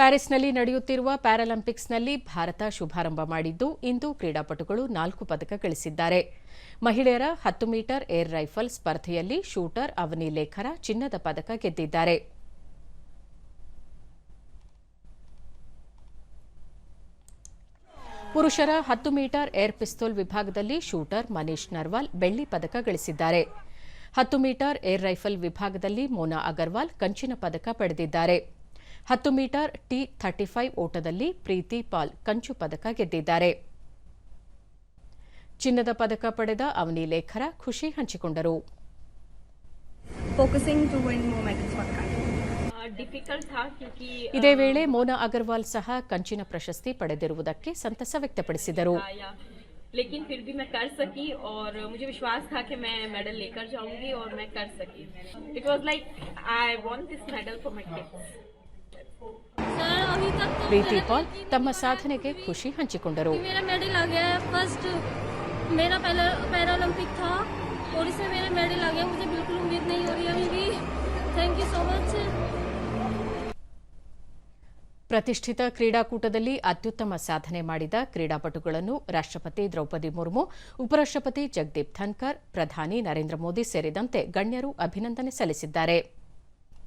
ಪ್ಯಾರಿಸ್ನಲ್ಲಿ ನಡೆಯುತ್ತಿರುವ ಪ್ಯಾರಾಲಿಂಪಿಕ್ಸ್ನಲ್ಲಿ ಭಾರತ ಶುಭಾರಂಭ ಮಾಡಿದ್ದು, ಇಂದು ಕ್ರೀಡಾಪಟುಗಳು ನಾಲ್ಕು ಪದಕ ಗಳಿಸಿದ್ದಾರೆ. ಮಹಿಳೆಯರ ಹತ್ತು ಮೀಟರ್ ಏರ್ ರೈಫಲ್ ಸ್ಪರ್ಧೆಯಲ್ಲಿ ಶೂಟರ್ ಅವನಿ ಲೇಖರ ಚಿನ್ನದ ಪದಕ ಗೆದ್ದಿದ್ದಾರೆ. ಪುರುಷರ ಹತ್ತು ಮೀಟರ್ ಏರ್ ಪಿಸ್ತೂಲ್ ವಿಭಾಗದಲ್ಲಿ ಶೂಟರ್ ಮನೀಶ್ ನರ್ವಾಲ್ ಬೆಳ್ಳಿ ಪದಕ ಗಳಿಸಿದ್ದಾರೆ. ಹತ್ತು ಮೀಟರ್ ಏರ್ ರೈಫಲ್ ವಿಭಾಗದಲ್ಲಿ ಮೋನಾ ಅಗರ್ವಾಲ್ ಕಂಚಿನ ಪದಕ ಪಡೆದಿದ್ದಾರೆ. ಹತ್ತು ಮೀಟರ್ ಟಿ ಥರ್ಟಿ ಫೈವ್ ಓಟದಲ್ಲಿ ಪ್ರೀತಿ ಪಾಲ್ ಕಂಚು ಪದಕ ಗೆದ್ದಿದ್ದಾರೆ ಚಿನ್ನದ ಪದಕ ಪಡೆದ ಅವನಿ ಲೇಖರ ಖುಷಿ ಹಂಚಿಕೊಂಡರು focusing to win more medals for the country. Difficult था क्योंकि ಇದೇ ವೇಳೆ ಮೋನಾ ಅಗರ್ವಾಲ್ ಸಹ ಕಂಚಿನ ಪ್ರಶಸ್ತಿ ಪಡೆದಿರುವುದಕ್ಕೆ ಸಂತಸ ವ್ಯಕ್ತಪಡಿಸಿದರು आया लेकिन फिर भी मैं कर सकी और मुझे विश्वास था कि मैं मेडल लेकर जाऊंगी और मैं कर सकी it was like I want this medal for my kids sir अभी तक तो ಪ್ರೀತಿ मेरा ಪಾಲ್ ತಮ್ಮ ಸಾಧನೆಗೆ ಖುಷಿ ಹಂಚಿಕೊಂಡರು मेरा मेडल आ गया है फर्स्ट मेरा पहला पैरालंपिक था और इसमें मेरा मेडल आ गया मुझे बिल्कुल उम्मीद नहीं हो रही अभी भी थैंक यू सो मच ಪ್ರತಿಷ್ಠಿತ ಕ್ರೀಡಾಕೂಟದಲ್ಲಿ ಅತ್ಯುತ್ತಮ ಸಾಧನೆ ಮಾಡಿದ ಕ್ರೀಡಾಪಟುಗಳನ್ನು ರಾಷ್ಟ್ರಪತಿ ದ್ರೌಪದಿ ಮುರ್ಮು ಉಪರಾಷ್ಟ್ರಪತಿ ಜಗದೀಪ್ ಧನ್ಕರ್ ಪ್ರಧಾನಿ ನರೇಂದ್ರ ಮೋದಿ ಸೇರಿದಂತೆ ಗಣ್ಯರು ಅಭಿನಂದನೆ ಸಲ್ಲಿಸಿದ್ದಾರೆ